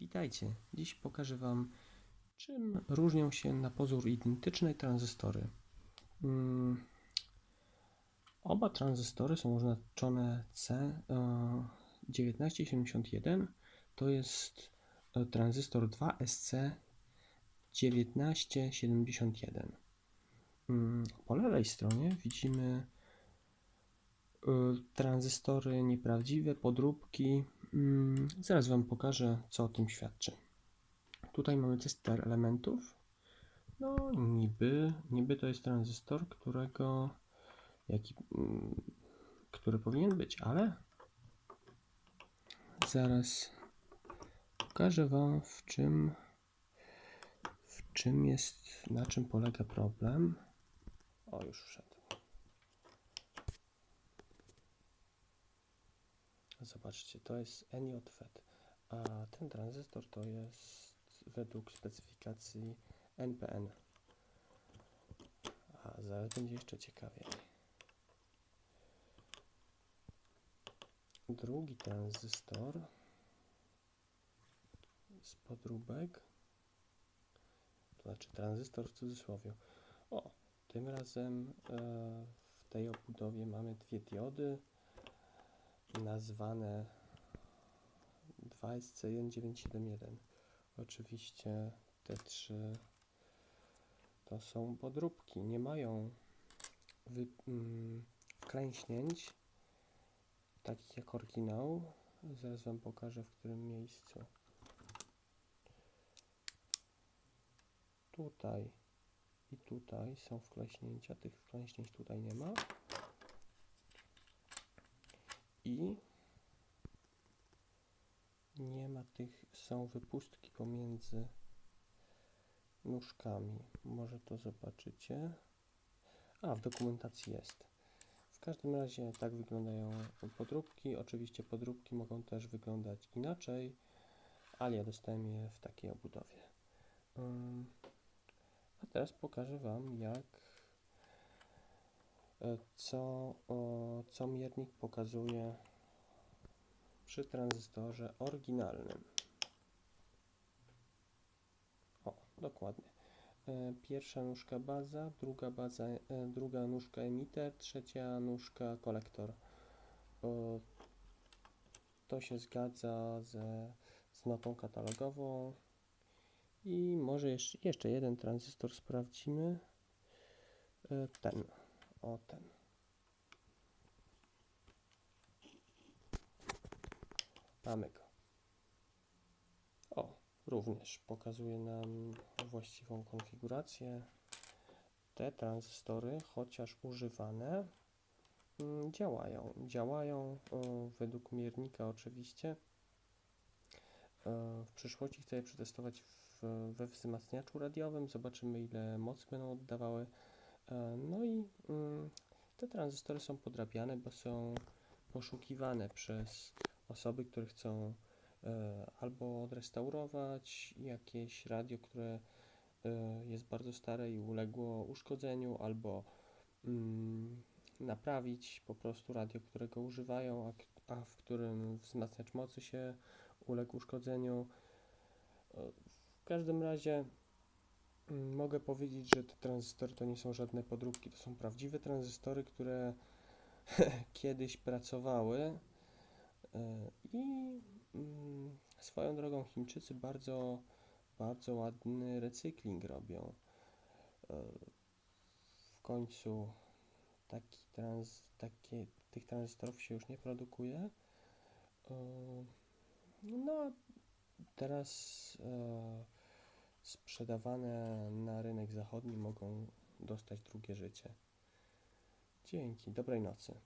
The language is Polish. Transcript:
Witajcie. Dziś pokażę Wam, czym różnią się na pozór identyczne tranzystory. Mm, Oba tranzystory są oznaczone C1971. To jest e, tranzystor 2SC1971. Mm, Po lewej stronie widzimy y, tranzystory nieprawdziwe, podróbki. Mm, Zaraz Wam pokażę, co o tym świadczy. Tutaj mamy tester elementów. No, niby, niby to jest tranzystor, którego, jaki, mm, który powinien być, ale zaraz pokażę Wam, w czym, w czym jest, na czym polega problem. O, już wszedł. Zobaczcie, to jest NJFET, a ten tranzystor to jest według specyfikacji NPN. A zaraz będzie jeszcze ciekawiej. Drugi tranzystor z podróbek, to znaczy tranzystor w cudzysłowie. O, tym razem e, w tej obudowie mamy dwie diody nazwane 2SC1971. Oczywiście te trzy to są podróbki, nie mają wy, mm, wklęśnięć takich jak oryginał. Zaraz Wam pokażę w którym miejscu. Tutaj i tutaj są wklęśnięcia, tych wklęśnięć tutaj nie ma. I nie ma tych, są wypustki pomiędzy nóżkami. Może to zobaczycie. A, w dokumentacji jest. W każdym razie tak wyglądają podróbki. Oczywiście podróbki mogą też wyglądać inaczej, ale ja dostałem je w takiej obudowie. A teraz pokażę Wam, jak co, o, co miernik pokazuje przy tranzystorze oryginalnym. O, dokładnie. E, Pierwsza nóżka baza, druga baza, e, druga nóżka emiter, trzecia nóżka kolektor. To się zgadza ze, z notą katalogową. I może jeszcze, jeszcze jeden tranzystor sprawdzimy. E, Ten. O ten. Mamy go. O, również pokazuje nam właściwą konfigurację. Te tranzystory, chociaż używane, mm, działają. Działają według miernika oczywiście. E, W przyszłości chcę je przetestować w, we wzmacniaczu radiowym. Zobaczymy ile mocy będą oddawały. E, No i mm, te tranzystory są podrabiane, bo są poszukiwane przez osoby, które chcą e, albo odrestaurować jakieś radio, które e, jest bardzo stare i uległo uszkodzeniu, albo mm, naprawić po prostu radio, którego używają, a, w którym wzmacniacz mocy się uległ uszkodzeniu. W każdym razie mogę powiedzieć, że te tranzystory to nie są żadne podróbki, to są prawdziwe tranzystory, które kiedyś pracowały e, i mm, swoją drogą Chińczycy bardzo, bardzo ładny recykling robią. E, W końcu taki trans, takie, tych tranzystorów się już nie produkuje. E, No teraz sprzedawane na rynek zachodni mogą dostać drugie życie. Dzięki, dobrej nocy.